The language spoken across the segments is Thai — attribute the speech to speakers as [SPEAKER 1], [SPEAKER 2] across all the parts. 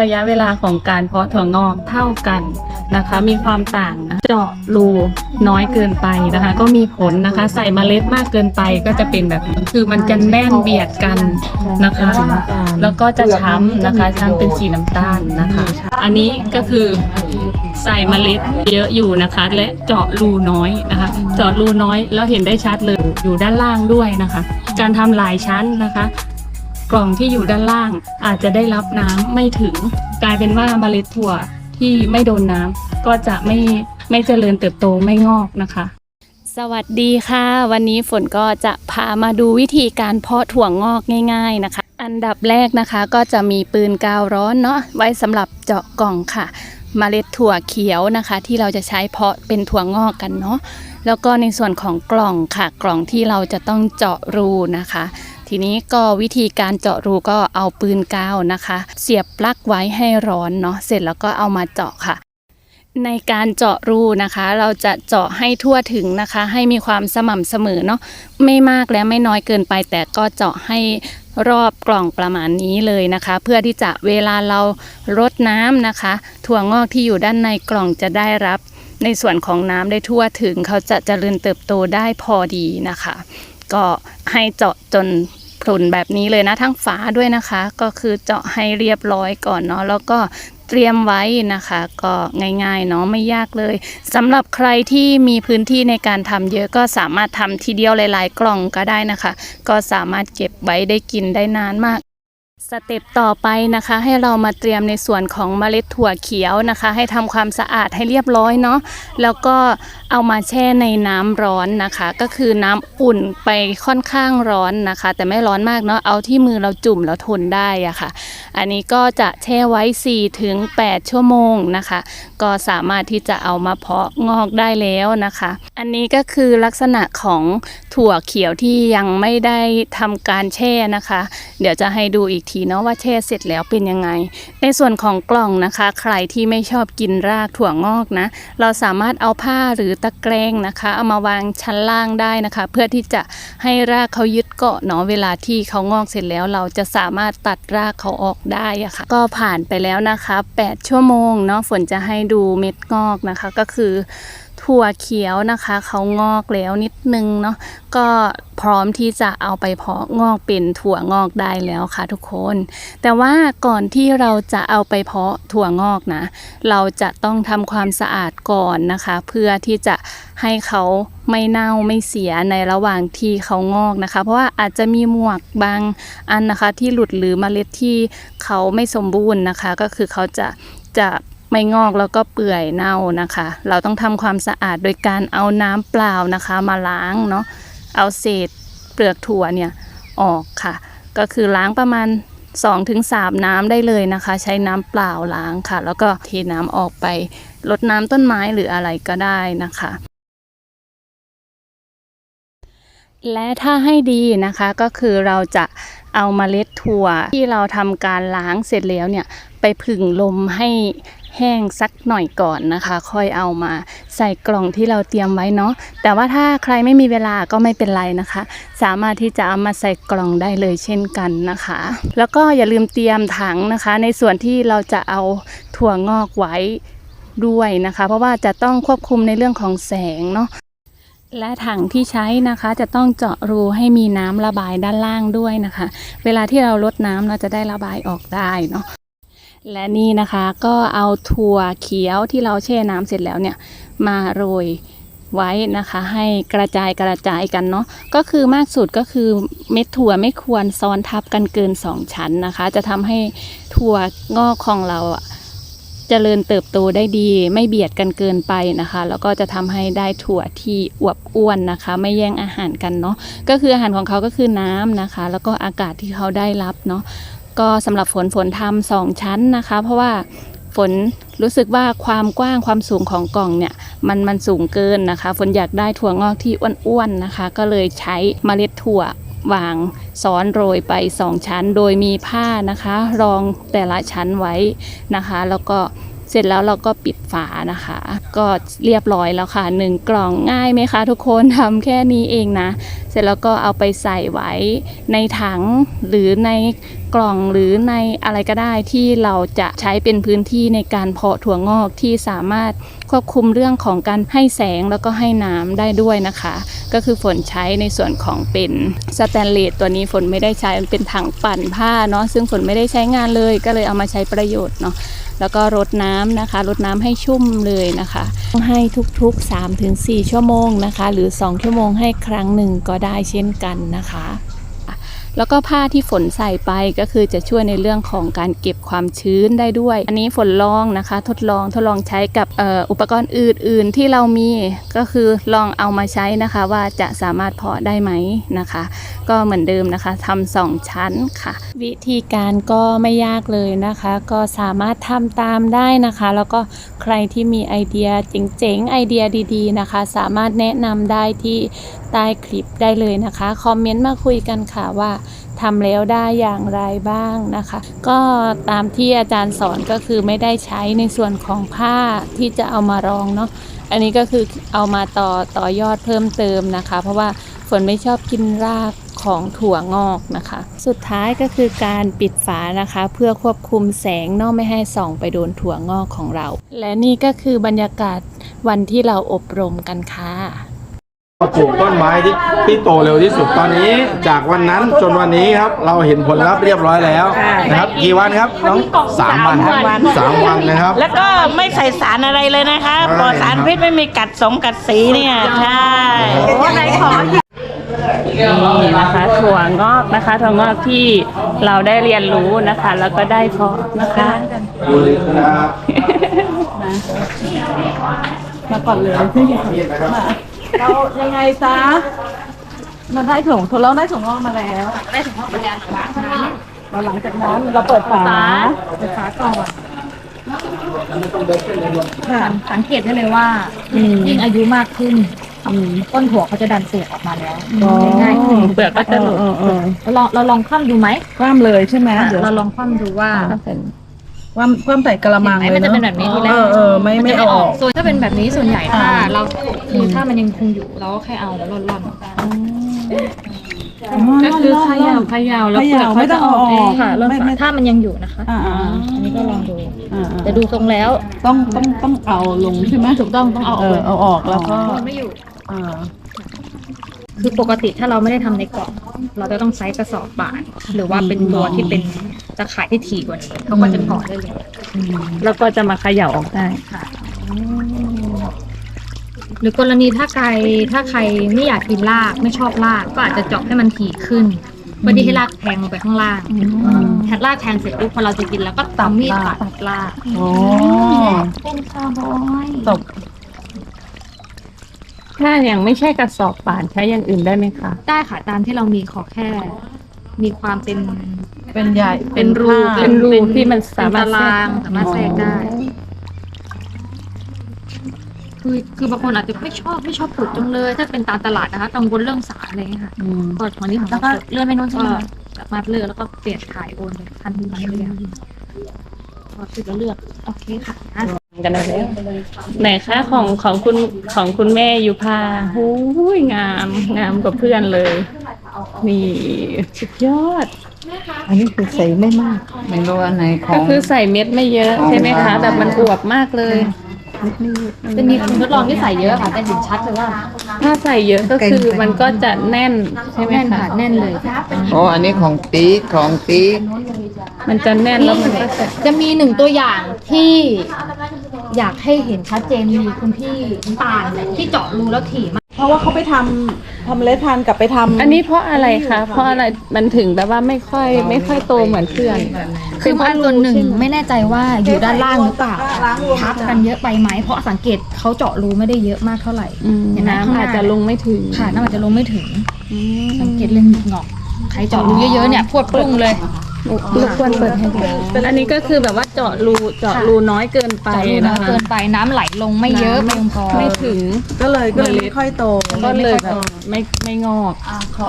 [SPEAKER 1] ระยะเวลาของการเพาะถั่วงอกเท่ากันนะคะ มีความต่างนะเจาะรูน้อยเกินไปนะคะ ก็มีผลนะคะ ใส่เมล็ดมากเกินไปก็จะเป็นแบบนี้คือมันจะแน่นเบียดกันนะคะ แล้วก็จะช้ำนะคะช้ำเป็นสีน้ำตาลนะคะ อันนี้ก็คือใส่เมล็ดเยอะอยู่นะคะ และเจาะรูน้อยนะคะ เจาะรูน้อยแล้วเห็นได้ชัดเลยอยู่ด้านล่างด้วยนะคะ การทำหลายชั้นนะคะ กล่องที่อยู่ด้านล่างอาจจะได้รับน้ำไม่ถึง กลายเป็นว่าเมล็ดถั่วที่ไม่โดนน้ำก็จะไม่ไม่เจริญเติบโตไม่งอกนะคะ
[SPEAKER 2] สวัสดีค่ะ วันนี้ฝนก็จะพามาดูวิธีการเพาะถั่วงอกง่าย ๆนะคะ อันดับแรกนะคะก็จะมีปืนกาวร้อนเนาะไว้สำหรับเจาะกล่องค่ะเมล็ดถั่วเขียวนะคะ ที่เราจะใช้เพาะเป็นถั่วงอกกันเนาะแล้วก็ในส่วนของกล่องค่ะ กล่องที่เราจะต้องเจาะรูนะคะ ทีนี้ก็วิธีการเจาะรูก็เอาปืนกาวนะคะ เสียบปลั๊กไว้ให้ร้อนเนาะเสร็จแล้วก็เอามาเจาะค่ะ ในการเจาะรูนะคะ เราจะเจาะให้ทั่วถึงนะคะ ให้มีความสม่ำเสมอเนาะไม่มากและไม่น้อยเกินไป แต่ก็เจาะให้รอบกล่องประมาณนี้เลยนะคะ เพื่อที่จะเวลาเรารดน้ำนะคะ ถั่วงอกที่อยู่ด้านในกล่องจะได้รับ ในส่วนของน้ำได้ทั่วถึงเขาจะเจริญเติบโตได้พอดีนะคะ ก็ ให้เจาะจนพรุนแบบนี้เลยนะทั้งฝาด้วยนะคะ ก็คือเจาะให้เรียบร้อยก่อนเนาะแล้วก็เตรียมไว้นะคะ ก็ง่ายๆเนาะไม่ยากเลยสำหรับใครที่มีพื้นที่ในการทำเยอะก็สามารถทำทีเดียวหลาย ๆ กล่องก็ได้นะคะ ก็สามารถเก็บไว้ได้กินได้นานมาก สเต็ปต่อไปนะคะให้เรามาเตรียมในส่วนของเมล็ดถั่วเขียวนะคะ ให้ทำความสะอาดให้เรียบร้อยเนาะแล้วก็เอามาแช่ในน้ำร้อนนะคะ ก็คือน้ำอุ่นไปค่อนข้างร้อนนะคะ แต่ไม่ร้อนมากเนาะเอาที่มือเราจุ่มแล้วทนได้อะค่ะ อันนี้ก็จะแช่ไว้4ถึง8ชั่วโมงนะคะ ก็สามารถที่จะเอามาเพาะงอกได้แล้วนะคะ อันนี้ก็คือลักษณะของถั่วเขียวที่ยังไม่ได้ทำการแช่นะคะ เดี๋ยวจะให้ดูอีกทีเนาะว่าแช่เสร็จแล้วเป็นยังไง ในส่วนของกล่องนะคะ ใครที่ไม่ชอบกินรากถั่วงอกนะ เราสามารถเอาผ้าหรือตะแกรงนะคะ เอามาวางชั้นล่างได้นะคะ เพื่อที่จะให้รากเขายึดเกาะเนาะเวลาที่เขางอกเสร็จแล้วเราจะสามารถตัดรากเขาออกได้อะค่ะ ก็ผ่านไปแล้วนะคะ 8 ชั่วโมงเนาะฝนจะให้ดูเม็ดงอกนะคะก็คือ ถั่วเขียวนะคะเขางอกแล้วนิดนึงเนาะก็พร้อมที่จะเอาไปเพาะงอกเป็นถั่วงอกได้แล้วค่ะทุกคน แต่ว่าก่อนที่เราจะเอาไปเพาะถั่วงอกนะ เราจะต้องทำความสะอาดก่อนนะคะ เพื่อที่จะให้เขาไม่เน่าไม่เสียในระหว่างที่เขางอกนะคะ เพราะว่าอาจจะมีหมวกบางอันนะคะ ที่หลุดหรือเมล็ดที่เขาไม่สมบูรณ์นะคะ ก็คือเขาจะจะ ไม่งอกแล้วก็เปื่อยเน่านะคะ เราต้องทำความสะอาดโดยการเอาน้ำเปล่านะคะ มาล้างเนาะเอาเศษเปลือกถั่วเนี่ยออกค่ะ ก็คือล้างประมาณ2-3น้ำได้เลยนะคะ ใช้น้ำเปล่าล้างค่ะ แล้วก็เทน้ำออกไปลดน้ำต้นไม้หรืออะไรก็ได้นะคะและถ้าให้ดีนะคะก็คือเราจะเอาเมล็ดถั่วที่เราทำการล้างเสร็จแล้วเนี่ยไปผึ่งลมให้ แห้งสักหน่อยก่อนนะคะ ค่อยเอามาใส่กล่องที่เราเตรียมไว้เนาะแต่ว่าถ้าใครไม่มีเวลาก็ไม่เป็นไรนะคะ สามารถที่จะเอามาใส่กล่องได้เลยเช่นกันนะคะ แล้วก็อย่าลืมเตรียมถังนะคะ ในส่วนที่เราจะเอาถั่วงอกไว้ด้วยนะคะ เพราะว่าจะต้องควบคุมในเรื่องของแสงเนาะและถังที่ใช้นะคะจะต้องเจาะรูให้มีน้ำระบายด้านล่างด้วยนะคะ เวลาที่เราลดน้ำเราจะได้ระบายออกได้เนาะ และนี่นะคะก็เอาถั่วเขียวที่เราแช่น้ำเสร็จแล้วเนี่ยมาโรยไว้นะคะให้กระจายกระจายกันเนาะก็คือมากสุดก็คือเม็ดถั่วไม่ควรซ้อนทับกันเกิน 2 ชั้นนะคะ จะทำให้ถั่วงอกของเราอะเจริญเติบโตได้ดี ไม่เบียดกันเกินไปนะคะ แล้วก็จะทำให้ได้ถั่วที่อวบอ้วนนะคะ ไม่แย่งอาหารกันเนาะก็คืออาหารของเขาก็คือน้ำนะคะ แล้วก็อากาศที่เขาได้รับเนาะ ก็สำหรับฝนฝนทำสองชั้นนะคะ เพราะว่าฝนรู้สึกว่าความกว้างความสูงของกล่องเนี่ยมันมันสูงเกินนะคะ ฝนอยากได้ถั่วงอกที่อ้วนๆนะคะ ก็เลยใช้เมล็ดถั่ววางซ้อนโรยไป 2 ชั้น โดยมีผ้านะคะ รองแต่ละชั้นไว้นะคะ แล้วก็ เสร็จแล้วเราก็ปิดฝานะคะ ก็เรียบร้อยแล้วค่ะหนึ่งกล่องง่ายไหมคะ ทุกคนทำแค่นี้เองนะ เสร็จแล้วก็เอาไปใส่ไว้ในถังหรือในกล่องหรือในอะไรก็ได้ที่เราจะใช้เป็นพื้นที่ในการเพาะถั่วงอกที่สามารถ ควบคุมเรื่องของการให้แสงแล้วก็ให้น้ำได้ด้วยนะคะ ก็คือฝนใช้ในส่วนของเป็นสแตนเลสตัวนี้ฝนไม่ได้ใช้มันเป็นถังปั่นผ้าเนาะซึ่งฝนไม่ได้ใช้งานเลย ก็เลยเอามาใช้ประโยชน์เนาะแล้วก็รดน้ำนะคะรดน้ำให้ชุ่มเลยนะคะต้องให้ทุกๆ 3-4 ชั่วโมงนะคะ หรือ 2 ชั่วโมงให้ครั้งหนึ่งก็ได้เช่นกันนะคะ แล้วก็ผ้าที่ฝนใส่ไปก็คือจะช่วยในเรื่องของการเก็บความชื้นได้ด้วย อันนี้ฝนลองนะคะ ทดลองทดลองใช้กับอออุปกรณ์อื่น ๆ ที่เรามีก็คือลองเอามาใช้นะคะ ว่าจะสามารถเพาะได้ไหมนะคะ ก็เหมือนเดิมนะคะทำสองชั้นค่ะ วิธีการก็ไม่ยากเลยนะคะ ก็สามารถทำตามได้นะคะ แล้วก็ใครที่มีไอเดียเจ๋งๆไอเดียดี ๆ นะคะ สามารถแนะนำได้ที่ใต้คลิปได้เลยนะคะ คอมเมนต์มาคุยกันค่ะว่าทำแล้วได้อย่างไรบ้างนะคะ ก็ตามที่อาจารย์สอนก็คือไม่ได้ใช้ในส่วนของผ้าที่จะเอามารองเนาะอันนี้ก็คือเอามาต่อต่อยอดเพิ่มเติมนะคะ เพราะว่าฝนไม่ชอบกินรากของถั่วงอกนะคะ สุดท้ายก็คือการปิดฝานะคะ เพื่อควบคุมแสงนอกไม่ให้ส่องไปโดนถั่วงอกของเรา และนี่ก็คือบรรยากาศวันที่เราอบรมกันค่ะ
[SPEAKER 3] ปลูกต้นไม้ที่ที่โตเร็วที่สุดตอนนี้ จากวันนั้นจนวันนี้ครับเราเห็นผลลัพธ์เรียบร้อยแล้วนะครับกี่วันครับน้องสามวันสามวันนะครับ
[SPEAKER 4] แล้วก็ไม่ใส่สารอะไรเลยนะคะ
[SPEAKER 3] ใช่
[SPEAKER 4] ปลอดสารพิษไม่มีกัดสงกัดสีเนี่ย ใช่
[SPEAKER 2] นี่นะคะถั่วงอกนะคะถั่วงอกที่เราได้เรียนรู้นะคะ แล้วก็ได้เพาะนะคะ
[SPEAKER 3] ดูเลยครับ
[SPEAKER 2] มาก่อนเลย
[SPEAKER 3] นะครับ
[SPEAKER 5] เรายังไงซะเราได้ถุงทดลองได้ถุงงอกมาแล้วได้ถุงงอกมาแล้วเราหลังจากนั้นเราเปิดฝาเปิดฝาก่อนค่ะ
[SPEAKER 6] สังเกตได้เลยว่ายิ่งอายุมากขึ้นต้นถั่วเขาจะดันเปลือกออกมาแล้วง่ายขึ้น
[SPEAKER 2] เปลือกก็จะหลุด
[SPEAKER 5] เออเออ
[SPEAKER 6] เราลองเราลองคว่ำดูไหม
[SPEAKER 5] คว่ำเลยใช่ไหมเดี๋ยว
[SPEAKER 6] เราลองคว่ำดูว่า
[SPEAKER 5] คว่ำคว่ำใส่กระมัง
[SPEAKER 6] เห็น
[SPEAKER 5] เลย
[SPEAKER 6] ไหมมันจะ
[SPEAKER 5] เนาะ
[SPEAKER 6] เป็นแบบนี้ทีแรก
[SPEAKER 5] เออเออไม่ไม่
[SPEAKER 6] นจะ
[SPEAKER 5] เอาออก
[SPEAKER 6] ส่วนถ้าเป็นแบบนี้ส่วนใหญ่ถ้า
[SPEAKER 5] อ่า
[SPEAKER 6] เราคือถ้ามันยังคงอยู่เราก็แค่เอาแล้วร่อนๆ
[SPEAKER 2] ก็คือเขย่าเขย่าแล้วเปลือก
[SPEAKER 5] ไม่
[SPEAKER 2] เขา
[SPEAKER 5] ต้
[SPEAKER 2] จะ
[SPEAKER 5] อง
[SPEAKER 2] อ
[SPEAKER 5] เอา
[SPEAKER 2] อก
[SPEAKER 5] อ
[SPEAKER 2] เอ
[SPEAKER 5] องก
[SPEAKER 6] ค่ะเริ่ม
[SPEAKER 5] ไม่ไม่
[SPEAKER 6] ถ้ามันยังอยู่นะคะ
[SPEAKER 5] อ่าอ่า
[SPEAKER 6] อันนี้ก็ลองดู
[SPEAKER 5] อ่าอ่า
[SPEAKER 6] แต่ดูทรงแล้ว
[SPEAKER 5] ต้องต้องต้องเอาลงใช่ไหม
[SPEAKER 6] ถูกต้องต้องเอาอ
[SPEAKER 5] เอ
[SPEAKER 6] อก
[SPEAKER 5] อ
[SPEAKER 6] เลย
[SPEAKER 5] เอาออกแล้วก็
[SPEAKER 6] มันไม่อยู่
[SPEAKER 5] อ่า
[SPEAKER 6] คือปกติถ้าเราไม่ได้ทำในกล่องเราจะต้องใช้กระสอบบาดหรือว่าเป็นตัวที่เป็นตะข่ายที่ถี่กว่านี้เขาก็จะเกาะได้เลย
[SPEAKER 2] แล้วก็จะมาเขย่าออกได้
[SPEAKER 6] หรือกรณีถ้าใครถ้าใครไม่อยากกินรากไม่ชอบรากก็อาจจะเจาะให้มันถี่ขึ้นเพื่อที่ให้รากแทงลงไปข้างล่างแทงรากแทงเสร็จปุ๊บพอเราจะกินแล้วก็ตำมีดตัดตัดราก
[SPEAKER 5] โอ้
[SPEAKER 6] เป็นคาร์บอย
[SPEAKER 5] ตบ
[SPEAKER 2] ถ้าอย่างไม่ใช่กระสอบป่านใช้อย่างอื่นได้ไหมคะ
[SPEAKER 6] ได้ค่ะตามที่เรามีขอแค่ มีความเป็น
[SPEAKER 5] เป็นใหญ่
[SPEAKER 6] เป็นรู
[SPEAKER 5] ผ้า
[SPEAKER 2] เป็นรูที่มันสามารถ
[SPEAKER 6] เป็นตารางสามารถแทรกได้ คือคือบางคนอาจจะไม่ชอบไม่ชอบปลูกจังเลย ถ้าเป็นตามตลาดนะคะกังวลเรื่องสารอะไรอย่างเงี้ยค่ะ
[SPEAKER 5] อืม
[SPEAKER 6] กดของนี้ของ
[SPEAKER 4] แล้วก็เลื่อนไปนู้นใช่ไหม
[SPEAKER 6] ก็
[SPEAKER 4] คะ
[SPEAKER 6] สามารถเลือกแล้วก็เปลี่ยนขายโอนเลยทันทีเลยค่ะพอติดแล้วเลือกโอเคค่ะอะ
[SPEAKER 2] กันแล้วไหนคะของของคุณของคุณแม่ยูพาหูยงามงามกว่าเพื่อนเลย นี่สุดยอด
[SPEAKER 5] อันนี้คือใส่ไม่มากไม่รู้อันไหนขอ
[SPEAKER 2] ก็
[SPEAKER 5] ง
[SPEAKER 2] คือใส่เม็ดไม่เยอะใช่ไหมคะแบบมันอวบมากเลย
[SPEAKER 6] จะมีคนทดลองที่ใส่เยอะค่ะแต่เห็นชัดเลยว่า
[SPEAKER 2] ถ้าใส่เยอะก็คือมันก็จะแน่นใช่ไหม
[SPEAKER 6] แน่น
[SPEAKER 2] คะ
[SPEAKER 6] ค่ะแน่นเลย
[SPEAKER 7] อ๋ออันนี้ของตีของตี
[SPEAKER 2] มันจะแน่นแล้วมันก็จะ
[SPEAKER 6] จะมีหนึ่งตัวอย่างที่ อยากให้เห็นชัดเจนมีคุณพี่น้ำตาลที่เจาะรูแล้วถี่มาก
[SPEAKER 5] เพราะว่าเขาไปทำทำเมล็ดพันธุ์กลับไปทำ
[SPEAKER 2] อันนี้เพราะอะไรคะ เพราะอะไรมันถึงแบบว่าไม่ค่อยไม่ค่อยโตเหมือนเพื่อน
[SPEAKER 6] คือพันตัวหนึ่ง
[SPEAKER 2] ใช่ไหม
[SPEAKER 6] ไม่แน่ใจว่าอยู่ด้านล่างหรือเปล่าทับกันเยอะไปไหมเพราะสังเกตเขาเจาะรูไม่ได้เยอะมากเท่าไหร่
[SPEAKER 2] อืม
[SPEAKER 6] เห็นไหมข้าง
[SPEAKER 2] น้ำ
[SPEAKER 6] หน้า
[SPEAKER 2] อาจจะลงไม่ถึง
[SPEAKER 6] ค่ะน้ำอาจจะลงไม่ถึง
[SPEAKER 2] อืม
[SPEAKER 6] สังเกตเรื่องหงิกงอกใครเจาะรูเยอะๆเนี่ยพวดปรุงเลย
[SPEAKER 2] รบกวนเปิดให้ดูอันนี้ก็คือแบบว่าเจาะรูเจาะรูน้อยเกินไป
[SPEAKER 6] เจาะรู
[SPEAKER 2] นะ
[SPEAKER 6] น้อย
[SPEAKER 2] คะ
[SPEAKER 6] เกินไปน้ำไหลลงไม่เยอะเพียงพอ
[SPEAKER 2] ไม่ถึง
[SPEAKER 5] ก็เลยก็เลยไม่ค่อยโต
[SPEAKER 2] ก็เลยแบบไม่ไม่งอก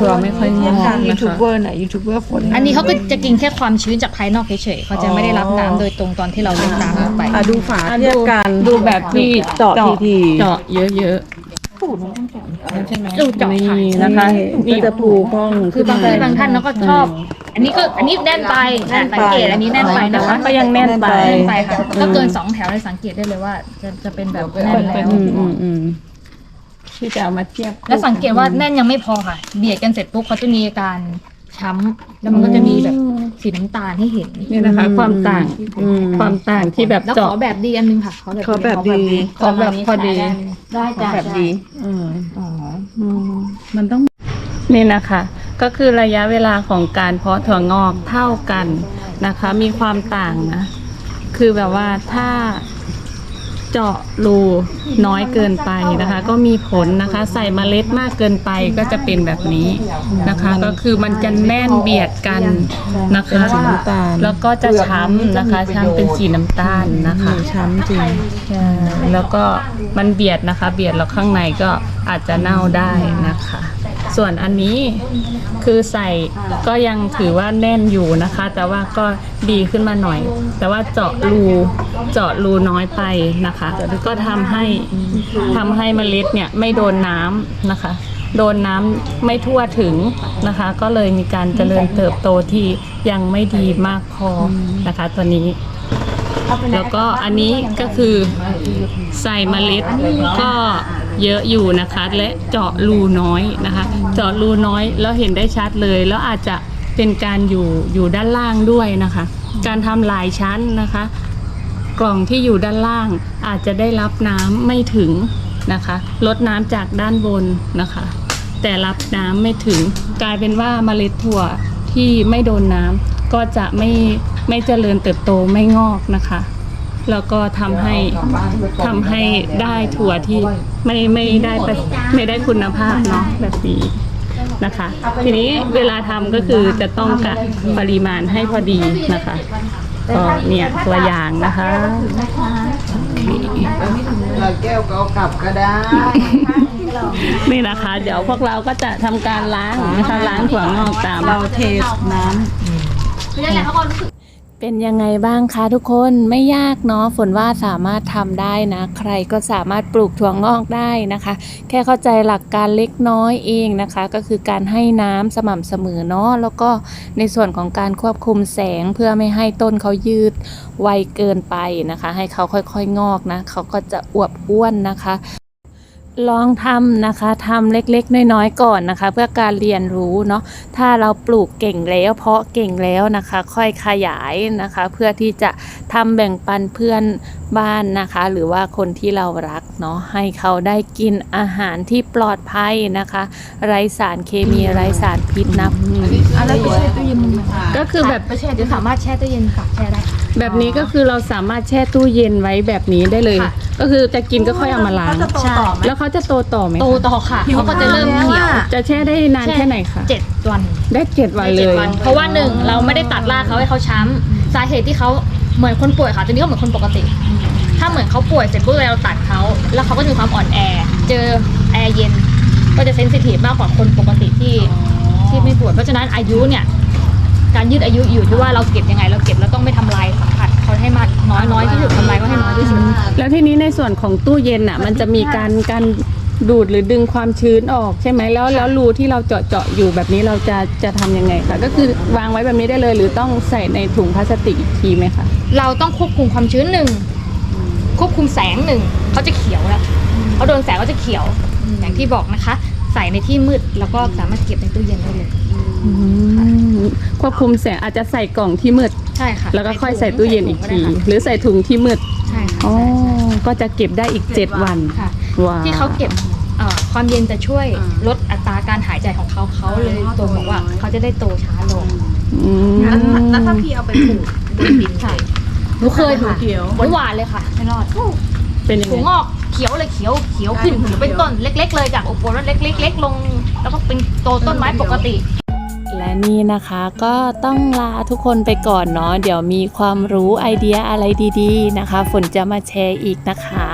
[SPEAKER 2] ตัวไม่ค่อยงอก
[SPEAKER 5] ยู
[SPEAKER 2] นะ
[SPEAKER 5] ทูบ
[SPEAKER 2] คะ
[SPEAKER 5] เบอร์ไหนยูทูบเบอร์ฝน
[SPEAKER 6] อันนี้เขาก็จะกินแค่ความชื้นจากภายนอกเฉยๆเขาจะไม่ได้รับน้ำโดยตรงตอนที่เราเล่นน้ำลงไป
[SPEAKER 5] อะดูฝา
[SPEAKER 2] อะ
[SPEAKER 5] เทียบกัน
[SPEAKER 2] ดูแบบที่เจาะ
[SPEAKER 5] เจาะที
[SPEAKER 2] เจาะเยอะ
[SPEAKER 5] ใช่ไหม
[SPEAKER 6] ลูกเจาะค่ะ
[SPEAKER 2] นี่นะคะ
[SPEAKER 5] นี่ ก็จะปูพอง
[SPEAKER 6] คือบาง
[SPEAKER 5] ขึ้นไป
[SPEAKER 6] บางท่านเขาก็ชอบ อันนี้ก็อันนี้แน่นไปนะสังเกตอันนี้แน่นไปนะคะ
[SPEAKER 2] ก็ยังแน่นไป
[SPEAKER 6] แน่นไปค่ะถ้าเกินสองแถวเลยสังเกตได้เลยว่า จะจะเป็นแบบแน่นแล้ว
[SPEAKER 5] อืมอืมอืม
[SPEAKER 2] ที่จะเอามาเทียบ
[SPEAKER 6] แล้วสังเกตว่าแน่นยังไม่พอค่ะเบียดกันเสร็จปุ๊บเขาจะมีอาการช้ำแล้วมันก็จะมีแบบสีน้ำตาลให้เห็น
[SPEAKER 2] นี่นะคะ ความต่าง
[SPEAKER 5] อืม
[SPEAKER 2] ความต่างที่แบบ
[SPEAKER 6] แล้วข
[SPEAKER 2] เจาะ
[SPEAKER 6] อแบบดีอันนึงค่ะขอแบบ
[SPEAKER 5] ขอแบบดี
[SPEAKER 2] ขอแบบพอดี
[SPEAKER 6] ได้จ้ะ
[SPEAKER 2] แบบดี
[SPEAKER 5] อืม
[SPEAKER 2] อ๋อ มันต้อง นี่นะคะ ก็คือระยะเวลาของการเพาะถั่วงอกเท่ากันนะคะ มีความต่างนะ คือแบบว่าถ้าเจาะรูน้อยเกินไปนะคะ ก็มีผลนะคะ ใส่เมล็ดมากเกินไปก็จะเป็นแบบนี้นะคะ ก็คือมันจะแน่นเบียดกันนะคะ
[SPEAKER 5] สีน้ำตาล
[SPEAKER 2] แล้วก็จะช้ำนะคะช้ำเป็นสีน้ำตาลนะคะ
[SPEAKER 5] ช้ำจริง
[SPEAKER 2] ใช่แล้วก็มันเบียดนะคะ เบียดแล้วข้างในก็อาจจะเน่าได้นะคะ ส่วนอันนี้คือใส่ก็ยังถือว่าแน่นอยู่นะคะ แต่ว่าก็ดีขึ้นมาหน่อย แต่ว่าเจาะรูเจาะรูน้อยไปนะคะก็ทำให้ทำให้เมล็ดเนี่ยไม่โดนน้ำนะคะ โดนน้ำไม่ทั่วถึงนะคะ ก็เลยมีการเจริญเติบโตที่ยังไม่ดีมากพอนะคะตัวนี้ แล้วก็อันนี้ก็คือใส่เมล็ดก็เยอะอยู่นะคะ และเจาะรูน้อยนะคะ เจาะรูน้อยแล้วเห็นได้ชัดเลย แล้วอาจจะเป็นการอยู่อยู่ด้านล่างด้วยนะคะ การทำหลายชั้นนะคะ กล่องที่อยู่ด้านล่างอาจจะได้รับน้ำไม่ถึงนะคะลดน้ำจากด้านบนนะคะ แต่รับน้ำไม่ถึงกลายเป็นว่าเมล็ดถั่วที่ไม่โดนน้ำก็จะไม่ ไม่เจริญเติบโตไม่งอกนะคะ แล้วก็ทำให้ทำให้ได้ถั่วที่ไม่ไม่ได้ประไม่ได้คุณภาพเนาะแบบนี้นะคะ ทีนี้เวลาทำก็คือจะต้องกะปริมาณให้พอดีนะคะก็เนี่ยตัวอย่างนะคะ
[SPEAKER 1] เราแก้วก็เอากลับก็ได้
[SPEAKER 2] นี่นะคะ เดี๋ยวพวกเราก็จะทำการล้างนะคะล้างถั่วงอกตาม
[SPEAKER 5] เราเทน้ำ
[SPEAKER 8] เป็นยังไงบ้างคะทุกคนไม่ยากเนาะฝนว่าสามารถทำได้นะ ใครก็สามารถปลูกถั่วงอกได้นะคะ แค่เข้าใจหลักการเล็กน้อยเองนะคะ ก็คือการให้น้ำสม่ำเสมอเนาะแล้วก็ในส่วนของการควบคุมแสงเพื่อไม่ให้ต้นเขายืดไวเกินไปนะคะ ให้เขาค่อยๆงอกนะเขาก็จะอวบอ้วนนะคะ ลองทำนะคะทำเล็กๆ น้อยๆก่อนนะคะ เพื่อการเรียนรู้เนาะถ้าเราปลูกเก่งแล้วเพาะเก่งแล้วนะคะ ค่อยขยายนะคะ เพื่อที่จะทำแบ่งปันเพื่อนบ้านนะคะ หรือว่าคนที่เรารักเนาะให้เขาได้กินอาหารที่ปลอดภัยนะคะ ไร้สารเคมีไร้สารพิษนะ
[SPEAKER 6] อะไรไปแช่ตู้เย็น
[SPEAKER 2] ก็คือแบบ
[SPEAKER 6] ไปแช่เดี๋ยวสามารถแช่ตู้เย็นฝากแช่ได้ค่ะ
[SPEAKER 2] แบบนี้ก็คือเราสามารถแช่ตู้เย็นไว้แบบนี้ได้เลย
[SPEAKER 6] ค่ะ
[SPEAKER 2] ก็คือจะกินก็ค่อยเอามาล้าง
[SPEAKER 6] ใช่
[SPEAKER 2] แล้วเขาจะโตต่อไหมคะ
[SPEAKER 6] โตต่อค่ะเขาก็จะเริ่มเขียว
[SPEAKER 2] จะแช่ได้นานแค่ไหนคะ
[SPEAKER 6] เจ็ดวัน
[SPEAKER 2] ได้เจ็ดวันเล
[SPEAKER 6] เจ็ด
[SPEAKER 2] ย
[SPEAKER 6] วันเพราะว่าหนึ่งเราไม่ได้ตัดรากเขาให้เขาช้ำสาเหตุที่เขาเหมือนคนป่วยค่ะตัวนี้ก็เหมือนคนปกติ ถ้าเหมือนเขาป่วยเสร็จปุ๊บเราตัดเขาแล้วเขาก็จะมีความอ่อนแอ เจอแอร์เย็น ก็จะเซนซิทีฟมากกว่าคนปกติที่ที่ไม่ป่วยเพราะฉะนั้นอายุเนี่ย การยืดอายุอยู่ที่ว่าเราเก็บยังไง เราเก็บแล้วต้องไม่ทำลายสัมผัสเขาให้มากน้อยน้อยที่สุดทำลายก็ให้น้อยที่สุด
[SPEAKER 2] แล้วทีนี้ในส่วนของตู้เย็นอะ มันจะมีการการดูดหรือดึงความชื้นออกใช่ไหมแล้วแล้วรูที่เราเจาะเจาะอยู่แบบนี้เราจะจะทำยังไงคะก็คือวางไว้แบบนี้ได้เลย หรือต้องใส่ในถุงพลาสติกอีกทีไหมคะ
[SPEAKER 6] เราต้องควบคุมความชื้นหนึ่งควบคุมแสงหนึ่งเขาจะเขียวแล้วเขาโดนแสงเขาจะเขียวอย่างที่บอกนะคะ ใส่ในที่มืดแล้วก็สามารถเก็บในตู้เย็นได้เลย
[SPEAKER 2] ค วบคุมแสงอาจจะใส่กล่องที่มืด
[SPEAKER 6] ใช่ค่ะ
[SPEAKER 2] แล้วก็ค่อยใส่ตู้เย็นอีกที
[SPEAKER 6] ได้ค่ะ
[SPEAKER 2] หรือใส่ถุงที่มืด
[SPEAKER 6] ใช่ค่ะ
[SPEAKER 2] อ๋อก็จะเก็บได้อีก7วัน
[SPEAKER 6] ค่ะ
[SPEAKER 2] ว้าว
[SPEAKER 6] ที่เขาเก็บเอ่อความเย็นจะช่วยลดอัตราการหายใจของเขาเขาเลยตัวบอกว่าเขาจะได้โตช้าลง
[SPEAKER 2] อืม
[SPEAKER 5] แล้วถ้าพี่เอาไปปลูกบนดิน
[SPEAKER 6] ค่ะหนูเคยค่ะ
[SPEAKER 5] เขียว
[SPEAKER 6] หวานหวานๆเลยค่ะไม่รอด
[SPEAKER 2] เป็นยังไง
[SPEAKER 6] ถั่วงอกเขียวเลยเขียวเขียวขึ้นเขียวเป็นต้นเล็ก ๆ เลยจากโอโปนเล็กๆเล็กๆลง แล้วก็เป็นโตต้นไม้ปกติ
[SPEAKER 8] และนี่นะคะก็ต้องลาทุกคนไปก่อนเนาะเดี๋ยวมีความรู้ไอเดียอะไรดีๆนะคะ ฝนจะมาแชร์อีกนะคะ